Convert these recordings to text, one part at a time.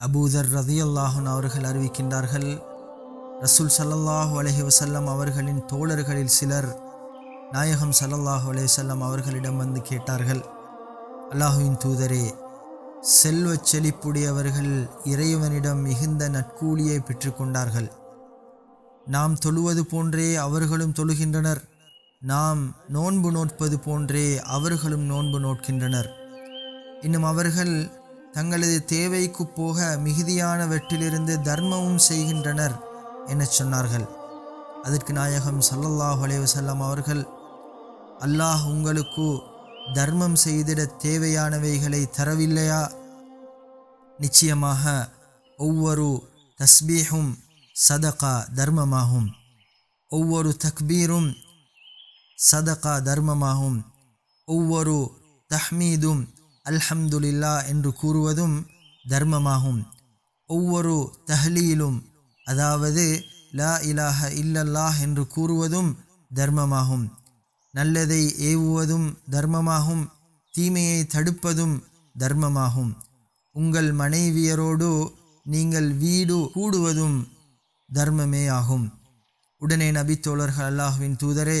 அபூதர் ரதியல்லாஹன் அவர்கள் அறிவிக்கின்றார்கள் ரசூல் சல்லல்லாஹு அலஹி வசல்லம் அவர்களின் தோழர்களில் சிலர் நாயகம் சல்லல்லாஹு அலைஹி அவர்களிடம் வந்து கேட்டார்கள் அல்லாஹுவின் தூதரே செல்வச் செழிப்புடையவர்கள் இறைவனிடம் மிகுந்த நட்கூலியை பெற்றுக்கொண்டார்கள் நாம் தொழுவது போன்றே அவர்களும் தொழுகின்றனர். நாம் நோன்பு நோட்பது போன்றே அவர்களும் நோன்பு நோட்கின்றனர் இன்னும் அவர்கள் தங்களது தேவைக்கு போக மிகுதியானவற்றிலிருந்து தர்மமும் செய்கின்றனர் எனச் சொன்னார்கள். அதற்கு நாயகம் சல்லல்லாஹ் அலைஹி அவர்கள் அல்லாஹ் உங்களுக்கு தர்மம் செய்திட தேவையானவைகளை தரவில்லையா? நிச்சயமாக ஒவ்வொரு தஸ்பீஹும் சதகா தர்மமாகும். ஒவ்வொரு தக்பீரும் சதகா தர்மமாகும். ஒவ்வொரு தஹ்மீதும் அல்ஹம்துலில்லா என்று கூறுவதும் தர்மமாகும். ஒவ்வொரு தஹ்லீலும் அதாவது லா இலாஹ இல்லல்லாஹ் என்று கூறுவதும் தர்மமாகும். நல்லதை ஏவுவதும் தர்மமாகும் தீமையை தடுப்பதும் தர்மமாகும். உங்கள் மனைவியரோடு நீங்கள் வீடு கூடுவதும் தர்மமே ஆகும். உடனே நபித்தோழர்கள் அல்லாஹுவின் தூதரே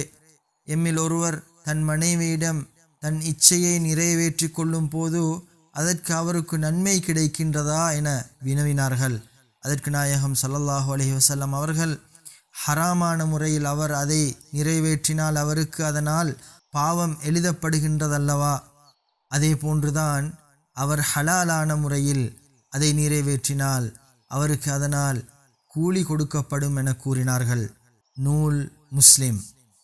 எம்மில் ஒருவர் தன் மனைவியிடம் தன் இச்சையை நிறைவேற்றி கொள்ளும் போது அதற்கு அவருக்கு நன்மை கிடைக்கின்றதா என வினவினார்கள். அதற்கு நாயகம் சல்லல்லாஹு அலைஹி வசல்லம் அவர்கள் ஹராமான முறையில் அவர் அதை நிறைவேற்றினால் அவருக்கு அதனால் பாவம் எழுதப்படுகின்றதல்லவா? அதே போன்றுதான் அவர் ஹலாலான முறையில் அதை நிறைவேற்றினால் அவருக்கு அதனால் கூலி கொடுக்கப்படும் என கூறினார்கள். நூல் முஸ்லிம்.